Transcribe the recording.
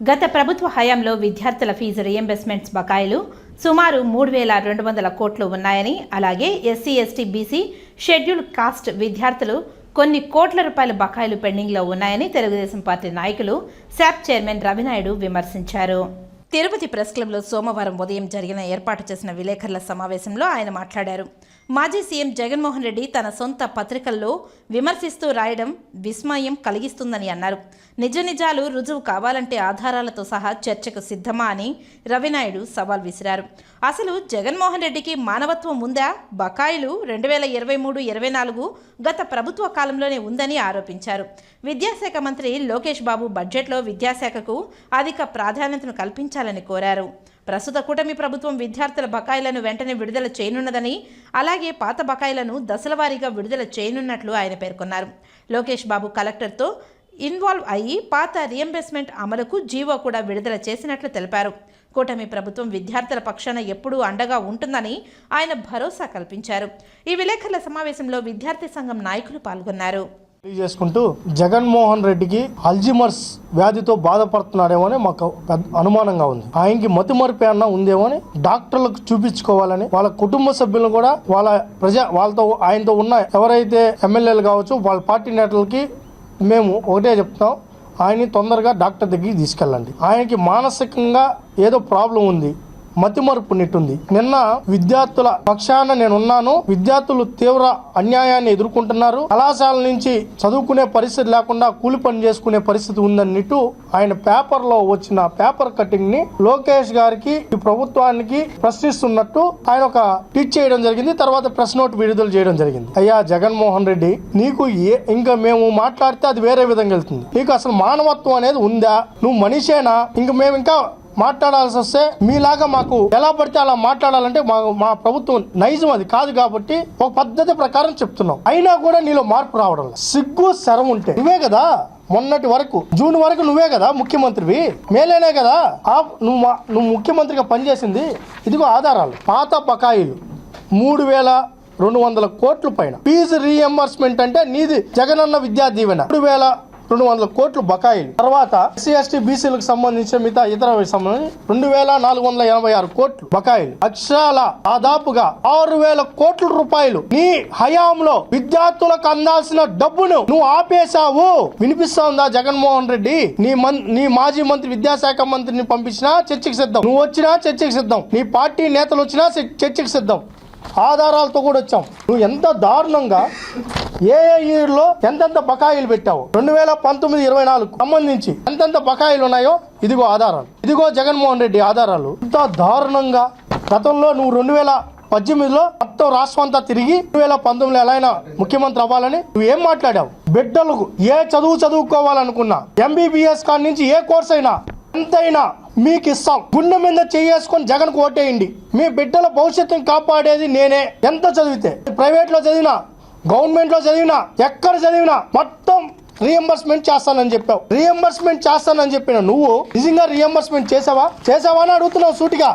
గత ప్రభుత్వ హయాంలో విద్యార్థుల ఫీజు రియంబర్స్మెంట్స్ బకాయిలు సుమారు మూడు వేల రెండు వందల కోట్లు ఉన్నాయని అలాగే SC ST BC schedule caste విద్యార్థులు కొన్ని కోట్ల రూపాయల బకాయిలు పెండింగ్లో ఉన్నాయని తెలుగుదేశం పార్టీ నాయకులు శాప్ చైర్మన్ రవినాయుడు విమర్శించారు. తిరుపతి ప్రెస్ క్లబ్లో సోమవారం ఉదయం జరిగిన ఏర్పాటు చేసిన విలేకరుల సమావేశంలో ఆయన మాట్లాడారు. మాజీ సీఎం జగన్మోహన్ రెడ్డి తన సొంత పత్రికల్లో విమర్శిస్తూ రాయడం విస్మయం కలిగిస్తుందని అన్నారు. నిజ నిజాలు రుజువు కావాలంటే ఆధారాలతో సహా చర్చకు సిద్ధమా అని రవినాయుడు సవాల్ విసిరారు. అసలు జగన్మోహన్ రెడ్డికి మానవత్వం ఉందా? బకాయిలు రెండు వేల ఇరవై మూడు ఇరవై నాలుగు గత ప్రభుత్వ కాలంలోనే ఉందని ఆరోపించారు. విద్యాశాఖ మంత్రి లోకేష్ బాబు బడ్జెట్లో విద్యాశాఖకు అధిక ప్రాధాన్యతను అందించాలని కోరారు. ప్రస్తుత కూటమి ప్రభుత్వం విద్యార్థుల బకాయిలను వెంటనే విడుదల చేయనున్నదని అలాగే పాత బకాయిలను దశలవారీగా విడుదల చేయనున్నట్లు ఆయన పేర్కొన్నారు. లోకేష్ బాబు కలెక్టర్తో ఇన్వాల్వ్ అయ్యి పాత రియంబర్స్మెంట్ అమలుకు జీవో కూడా విడుదల చేసినట్లు తెలిపారు. కూటమి ప్రభుత్వం విద్యార్థుల పక్షాన ఎప్పుడూ అండగా ఉంటుందని ఆయన భరోసా కల్పించారు. ఈ విలేకరుల సమావేశంలో విద్యార్థి సంఘం నాయకులు పాల్గొన్నారు. తెలియజేసుకుంటూ జగన్మోహన్ రెడ్డికి అల్జిమర్స్ వ్యాధితో బాధపడుతున్నాడేమో అని మాకు పెద్ద అనుమానంగా ఉంది. ఆయనకి మతిమరిపి అన్న ఉందేమో అని డాక్టర్లకు చూపించుకోవాలని వాళ్ళ కుటుంబ సభ్యులను కూడా వాళ్ళ ప్రజా వాళ్ళతో ఆయనతో ఉన్న ఎవరైతే ఎమ్మెల్యేలు కావచ్చు వాళ్ళ పార్టీ నేతలకి మేము ఒకటే చెప్తాం ఆయన్ని తొందరగా డాక్టర్ దగ్గరికి తీసుకెళ్ళండి. ఆయనకి మానసికంగా ఏదో ప్రాబ్లం ఉంది. మతిమరుపు నెట్టింది నిన్న విద్యార్థుల పక్షాన నేను ఉన్నాను విద్యార్థులు తీవ్ర అన్యాయాన్ని ఎదుర్కొంటున్నారు. కళాశాల నుంచి చదువుకునే పరిస్థితి లేకుండా కూలి పని చేసుకునే పరిస్థితి ఉందన్నట్టు ఆయన పేపర్లో వచ్చిన పేపర్ కటింగ్ని లోకేష్ గారికి ఈ ప్రభుత్వానికి ప్రశ్నిస్తున్నట్టు ఆయన ఒక ట్వీట్ చేయడం జరిగింది. తర్వాత ప్రెస్ నోట్ విడుదల చేయడం జరిగింది. అయ్యా జగన్మోహన్ రెడ్డి నీకు ఏ ఇంకా మేము మాట్లాడితే అది వేరే విధంగా వెళ్తుంది. నీకు అసలు మానవత్వం అనేది ఉందా? నువ్వు మనిషేనా? ఇంక మేము ఇంకా మాట్లాడాల్సి వస్తే మీలాగా మాకు ఎలా పడితే అలా మాట్లాడాలంటే మా మా ప్రభుత్వం నైజం అది కాదు కాబట్టి ఒక పద్ధతి ప్రకారం చెప్తున్నాం. అయినా కూడా నీలో మార్పు రావడం సిగ్గు శరం ఉంటే నువ్వే కదా. మొన్నటి వరకు జూన్ వరకు నువ్వే కదా ముఖ్యమంత్రివి. మేలేనే కదా. ఆ నువ్వు మా- నువ్వు ముఖ్యమంత్రిగా పనిచేసింది ఇదిగో ఆధారాలు. పాత బకాయిలు మూడు వేల రెండు వందల కోట్ల పైన. ఫీజు రీఎంబర్స్మెంట్ అంటే నీది జగనన్న విద్యా దీవెన. మూడు వేల రెండు వందల కోట్లు బకాయిలు. తర్వాత ఎస్సీ ఎస్టీ బీసీలకు సంబంధించిన మిగతా ఇతర రెండు వేల నాలుగు వందల ఎనభై ఆరు కోట్లు బకాయిలు. అక్షరాల దాదాపుగా ఆరు వేల కోట్ల రూపాయలు నీ హయాంలో విద్యార్థులకు అందాల్సిన డబ్బును నువ్వు ఆపేశావు. వినిపిస్తా ఉందా జగన్మోహన్ రెడ్డి? నీ నీ మాజీ మంత్రి విద్యాశాఖ మంత్రిని పంపించినా చర్చకు సిద్ధం. నువ్వు వచ్చినా చర్చకు సిద్ధం. నీ పార్టీ నేతలు వచ్చినా చర్చకు సిద్ధం. ఆధారాలతో కూడా వచ్చాం. నువ్వు ఎంత దారుణంగా ఏ ఏ ఇయర్లో ఎంతెంత బకాయిలు పెట్టావు? రెండు వేల పంతొమ్మిది ఇరవై నాలుగు సంబంధించి ఎంతెంత బకాయిలు ఉన్నాయో ఇదిగో ఆధారాలు. ఇదిగో జగన్మోహన్ రెడ్డి ఆధారాలు. ఎంత దారుణంగా గతంలో నువ్వు రెండు వేల పద్దెనిమిదిలో మొత్తం రాష్ట్రం అంతా తిరిగి రెండు వేల పంతొమ్మిదిలో ఎలా అయినా ముఖ్యమంత్రి అవ్వాలని నువ్వు ఏం మాట్లాడావు? బిడ్డలకు ఏ చదువు చదువుకోవాలనుకున్నా ఎంబీబీఎస్ కాడి నుంచి ఏ కోర్స్ అయినా ఎంతైనా మీకు ఇస్తాం. గుండె మీద చేసుకొని జగన్ ఓటేయండి. మీ బిడ్డల భవిష్యత్తుని కాపాడేది నేనే. ఎంత చదివితే? ప్రైవేట్లో చదివినా గవర్నమెంట్లో చదివినా ఎక్కడ చదివినా మొత్తం రియంబర్స్మెంట్ చేస్తానని చెప్పావు. రియంబర్స్మెంట్ చేస్తానని చెప్పిన నువ్వు నిజంగా రియంబర్స్మెంట్ చేసావా? చేసావా అని అడుగుతున్నావు సూటిగా.